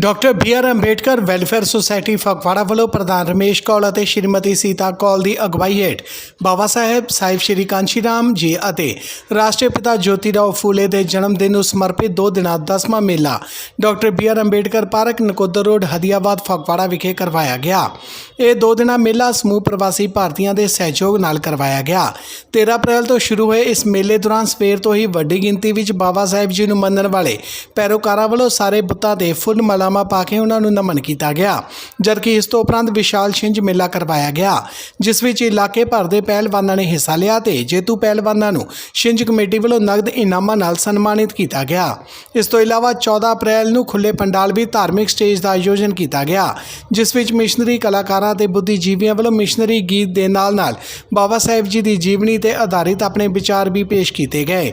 Doctor B R Ambedkar welfare society Phagwara ਵੱਲੋਂ ਪ੍ਰਧਾਨ Ramesh call ਅਤੇ ਸ਼੍ਰੀਮਤੀ ਸੀਤਾ ਕੌਲ ਦੀ ਅਗਵਾਈ ਹੇਠ ਬਾਬਾ ਸਾਹਿਬ ਸਾਹਿਬ ਸ਼੍ਰੀ ਕਾਂਸ਼ੀ ਰਾਮ ਜੀ ਅਤੇ ਰਾਸ਼ਟਰੀ ਪਿਤਾ ਜੋਤੀ ਰਾਓ ਫੂਲੇ ਦੇ ਜਨਮ ਦਿਨ ਨੂੰ ਸਮਰਪਿਤ ਦੋ ਦਿਨਾਂ 10ਵਾਂ ਮੇਲਾ doctor B R Ambedkar park Nakodar road, Hadiabad, Phagwara ਵਿਖੇ ਕਰਵਾਇਆ ਗਿਆ। ਇਹ ਦੋ ਦਿਨਾਂ ਮੇਲਾ ਸਮੂਹ ਪ੍ਰਵਾਸੀ ਭਾਰਤੀਆਂ ਦੇ ਸਹਿਯੋਗ ਨਾਲ ਕਰਵਾਇਆ ਗਿਆ। 13 ਅਪ੍ਰੈਲ ਤੋਂ ਸ਼ੁਰੂ ਹੋਏ ਇਸ ਮੇਲੇ ਦੌਰਾਨ ਸਵੇਰ ਤੋਂ ਹੀ ਵੱਡੀ ਗਿਣਤੀ ਵਿੱਚ ਬਾਬਾ ਸਾਹਿਬ ਜੀ ਨੂੰ ਮੰਨਣ ਵਾਲੇ ਪੈਰੋਕਾਰਾਂ ਵੱਲੋਂ ਸਾਰੇ ਬੁੱਤਾਂ ਦੇ ਫੁੱਲ ਮਲਾਮਾ ਪਾ ਕੇ ਉਹਨਾਂ ਨੂੰ ਨਮਨ ਕੀਤਾ ਗਿਆ, ਜਦਕਿ ਇਸ ਤੋਂ ਉਪਰੰਤ ਵਿਸ਼ਾਲ ਛਿੰਝ ਮੇਲਾ ਕਰਵਾਇਆ ਗਿਆ, ਜਿਸ ਵਿੱਚ ਇਲਾਕੇ ਭਰ ਦੇ ਪਹਿਲਵਾਨਾਂ ਨੇ ਹਿੱਸਾ ਲਿਆ ਤੇ ਜੇਤੂ ਪਹਿਲਵਾਨਾਂ ਨੂੰ ਛਿੰਝ ਕਮੇਟੀ ਵੱਲੋਂ ਨਗਦ ਇਨਾਮਾਂ ਨਾਲ ਸਨਮਾਨਿਤ ਕੀਤਾ ਗਿਆ। ਇਸ ਤੋਂ ਇਲਾਵਾ 14 ਅਪ੍ਰੈਲ ਨੂੰ ਖੁੱਲੇ ਪੰਡਾਲ ਵੀ ਧਾਰਮਿਕ ਸਟੇਜ ਦਾ ਆਯੋਜਨ ਕੀਤਾ ਗਿਆ, ਜਿਸ ਵਿੱਚ ਮਿਸ਼ਨਰੀ ਕਲਾਕਾਰਾਂ ਤੇ ਬੁੱਧੀਜੀਵੀਆਂ ਵੱਲੋਂ ਮਿਸ਼ਨਰੀ ਗੀਤ ਦੇ ਨਾਲ-ਨਾਲ ਬਾਬਾ ਸਾਹਿਬ ਜੀ ਦੀ ਜੀਵਨੀ ਤੇ ਆਧਾਰਿਤ ਆਪਣੇ ਵਿਚਾਰ ਵੀ ਪੇਸ਼ ਕੀਤੇ ਗਏ।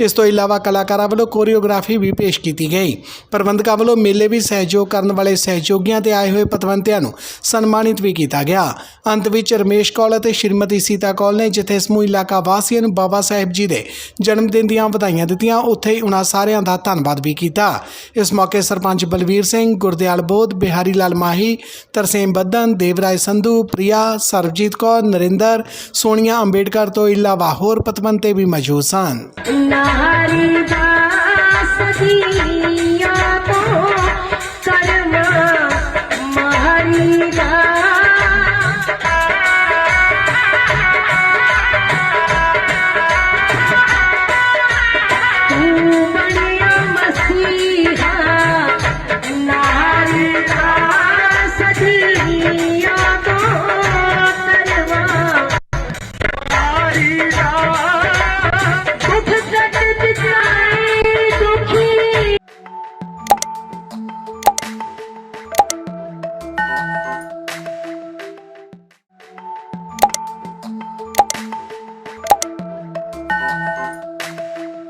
ਇਸ ਤੋਂ ਇਲਾਵਾ ਕਲਾਕਾਰਾਂ ਵੱਲੋਂ ਕੋਰੀਓਗ੍ਰਾਫੀ ਵੀ ਪੇਸ਼ ਕੀਤੀ ਗਈ। ਪ੍ਰਬੰਧਕਾਂ ਵੱਲੋਂ ਮੇਲੇ ਵਿੱਚ ਸਹਿਯੋਗ ਕਰਨ ਵਾਲੇ ਸਹਿਯੋਗੀਆਂ ਤੇ ਆਏ ਹੋਏ ਪਤਵੰਤਿਆਂ ਨੂੰ ਸਨਮਾਨਿਤ ਵੀ ਕੀਤਾ ਗਿਆ। ਅੰਤ ਵਿੱਚ ਰਮੇਸ਼ ਕੌਲ ਅਤੇ ਸ਼੍ਰੀਮਤੀ ਸੀਤਾ ਕੌਲ ਨੇ ਜਿੱਥੇ ਸਮੂਹ ਇਲਾਕਾ ਵਾਸੀਆਂ ਨੂੰ ਬਾਬਾ ਸਾਹਿਬ ਜੀ ਦੇ ਜਨਮ ਦਿਨ ਦੀਆਂ ਵਧਾਈਆਂ ਦਿੱਤੀਆਂ, ਉੱਥੇ ਹੀ ਉਹਨਾਂ ਸਾਰਿਆਂ ਦਾ ਧੰਨਵਾਦ ਵੀ ਕੀਤਾ। ਇਸ ਮੌਕੇ ਸਰਪੰਚ ਬਲਵੀਰ ਸਿੰਘ, ਗੁਰਦਿਆਲ ਬੋਧ, ਬਿਹਾਰੀ ਲਾਲ ਮਾਹੀ, ਤਰਸੇਮ ਬੱਦਨ, ਦੇਵਰਾਜ ਸੰਧੂ, ਪ੍ਰਿਆ, ਸਰਬਜੀਤ ਕੌਰ, ਨਰਿੰਦਰ, ਸੋਨੀਆ ਅੰਬੇਡਕਰ ਤੋਂ ਇਲਾਵਾ ਹੋਰ ਪਤਵੰਤੇ ਵੀ ਮੌਜੂਦ ਸਨ। হারি বা